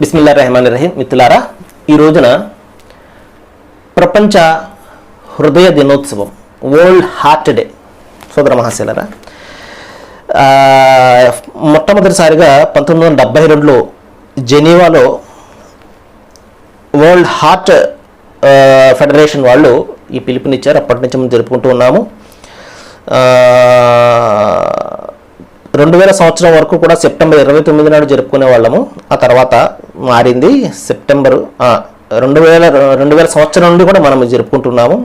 బిస్మిల్లా రెహమాన్ రహీం మిత్రులారా ఈ రోజున ప్రపంచ హృదయ దినోత్సవం వరల్డ్ హార్ట్ డే సోదర మహాశైలరా మొట్టమొదటిసారిగా పంతొమ్మిది వందల డెబ్బై రెండులో జెనీవాలో వరల్డ్ హార్ట్ ఫెడరేషన్ వాళ్ళు ఈ పిలుపునిచ్చారు. అప్పటి నుంచి మనం జరుపుకుంటూ ఉన్నాము. రెండు వేల సంవత్సరం వరకు కూడా సెప్టెంబర్ ఇరవై తొమ్మిది నాడు జరుపుకునే వాళ్ళము. ఆ తర్వాత మారింది సెప్టెంబర్ రెండు వేల రెండు వేల సంవత్సరం నుండి కూడా మనం జరుపుకుంటున్నాము.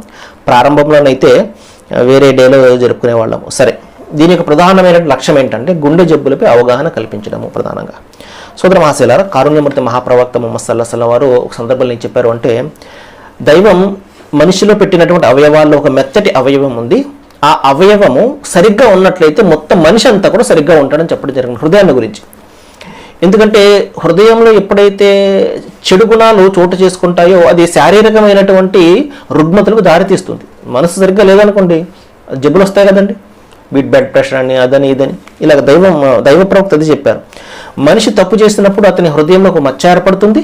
ప్రారంభంలోనైతే వేరే డేలో జరుపుకునే వాళ్ళము. సరే దీని యొక్క ప్రధానమైన లక్ష్యం ఏంటంటే గుండె జబ్బులపై అవగాహన కల్పించడము ప్రధానంగా. సోదర మహాశైలార కారుణ్యమూర్తి మహాప్రవక్త మొహమ్మద్ సల్లా వారు ఒక సందర్భంలో ఏం చెప్పారు అంటే దైవం మనిషిలో పెట్టినటువంటి అవయవాల్లో ఒక మెత్తటి అవయవం ఉంది. ఆ అవయవము సరిగ్గా ఉన్నట్లయితే మొత్తం మనిషి అంతా కూడా సరిగ్గా ఉంటాడని చెప్పడం జరిగింది హృదయాన్ని గురించి. ఎందుకంటే హృదయంలో ఎప్పుడైతే చెడు గుణాలు చోటు చేసుకుంటాయో అది శారీరకమైనటువంటి రుగ్మతలకు దారితీస్తుంది. మనసు సరిగ్గా లేదనుకోండి జబ్బులు వస్తాయి కదండి. బీట్ బ్లడ్ ప్రెషర్ అని అదని ఇదని. ఇలాగ దైవం దైవ ప్రవక్త అది చెప్పారు. మనిషి తప్పు చేసినప్పుడు అతని హృదయంలో ఒక మచ్చ ఏర్పడుతుంది.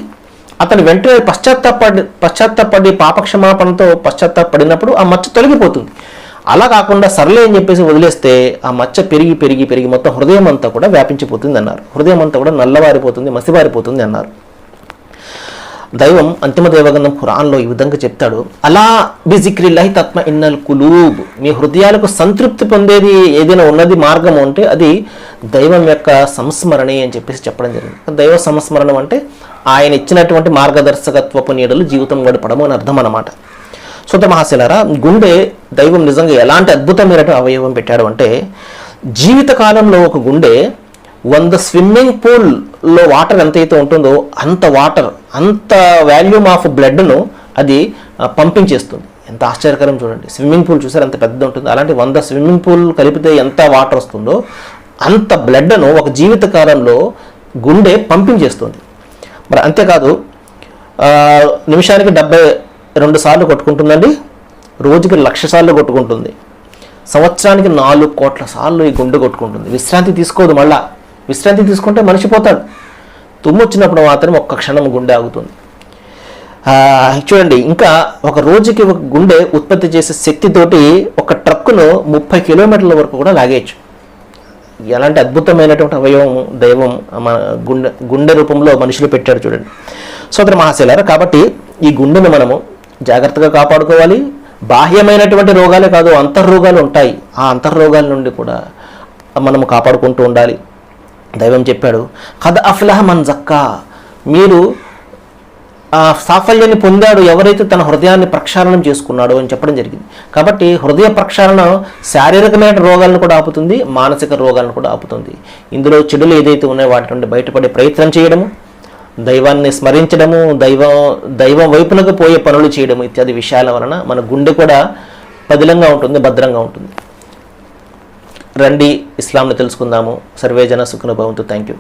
అతను వెంటనే పశ్చాత్తాపడి పశ్చాత్తాపడి పాపక్షమాపణతో పశ్చాత్తాపడినప్పుడు ఆ మచ్చ తొలగిపోతుంది. అలా కాకుండా సర్లే అని చెప్పేసి వదిలేస్తే ఆ మచ్చ పెరిగి పెరిగి పెరిగి మొత్తం హృదయం అంతా కూడా వ్యాపించిపోతుంది అన్నారు. హృదయం అంతా కూడా నల్లవారిపోతుంది మసిబారిపోతుంది అన్నారు. దైవం అంతిమ దైవగంధం ఖురాన్లో ఈ విధంగా చెప్తాడు. అలా బిజిక్రిల్లహి తత్మ ఇన్నల్ కులూబ్. మీ హృదయాలకు సంతృప్తి పొందేది ఏదైనా ఉన్నది మార్గం అంటే అది దైవం యొక్క సంస్మరణే అని చెప్పేసి చెప్పడం జరిగింది. దైవ సంస్మరణం అంటే ఆయన ఇచ్చినటువంటి మార్గదర్శకత్వపు నీడలు జీవితం గడపడము అని అర్థం అన్నమాట. సుత మహాశిలారా గుండె దైవం నిజంగా ఎలాంటి అద్భుతమైనటువంటి అవయవం పెట్టాడు అంటే జీవితకాలంలో ఒక గుండె వంద స్విమ్మింగ్ పూల్లో వాటర్ ఎంతైతే ఉంటుందో అంత వాటర్ అంత వాల్యూమ్ ఆఫ్ బ్లడ్ను అది పంపింగ్ చేస్తుంది. ఎంత ఆశ్చర్యకరం చూడండి. స్విమ్మింగ్ పూల్ చూసారు? ఎంత పెద్ద ఉంటుంది. అలాంటి వంద స్విమ్మింగ్ పూల్ కలిపితే ఎంత వాటర్ వస్తుందో అంత బ్లడ్ను ఒక జీవితకాలంలో గుండె పంపింగ్ చేస్తుంది. మరి అంతేకాదు నిమిషానికి డెబ్బై రెండు సార్లు కొట్టుకుంటుందండి. రోజుకి లక్ష సార్లు కొట్టుకుంటుంది. సంవత్సరానికి నాలుగు కోట్ల సార్లు ఈ గుండె కొట్టుకుంటుంది. విశ్రాంతి తీసుకోదు మళ్ళా. విశ్రాంతి తీసుకుంటే మనిషి పోతాడు. తుమ్ము వచ్చినప్పుడు మాత్రం ఒక్క క్షణం గుండె ఆగుతుంది. చూడండి ఇంకా ఒక రోజుకి ఒక గుండె ఉత్పత్తి చేసే శక్తితోటి ఒక ట్రక్కును ముప్పై కిలోమీటర్ల వరకు కూడా లాగేయచ్చు. ఎలాంటి అద్భుతమైనటువంటి అవయవం దైవం మన గుండె గుండె రూపంలో మనుషులు పెట్టాడు చూడండి. సోదర మహాశైలారా కాబట్టి ఈ గుండెను మనము జాగ్రత్తగా కాపాడుకోవాలి. బాహ్యమైనటువంటి రోగాలే కాదు అంతర్రోగాలు ఉంటాయి. ఆ అంతర్రోగాల నుండి కూడా మనము కాపాడుకుంటూ ఉండాలి. దైవం చెప్పాడు కథ అఫ్లహ మన్ జక్కా. మీరు ఆ సాఫల్యాన్ని పొందాడు ఎవరైతే తన హృదయాన్ని ప్రక్షాళనం చేసుకున్నాడో అని చెప్పడం జరిగింది. కాబట్టి హృదయ ప్రక్షాళన శారీరకమైన రోగాలను కూడా ఆపుతుంది మానసిక రోగాలను కూడా ఆపుతుంది. ఇందులో చెడులు ఏదైతే ఉన్నాయో వాటి నుండి బయటపడే ప్రయత్నం చేయడము దైవాన్ని స్మరించడము దైవం దైవం వైపునకు పోయే పనులు చేయడము ఇత్యాది విషయాల వలన మన గుండె కూడా పదిలంగా ఉంటుంది భద్రంగా ఉంటుంది. రండి ఇస్లాంను తెలుసుకుందాము. సర్వేజన సుఖనుభవంతో. Thank you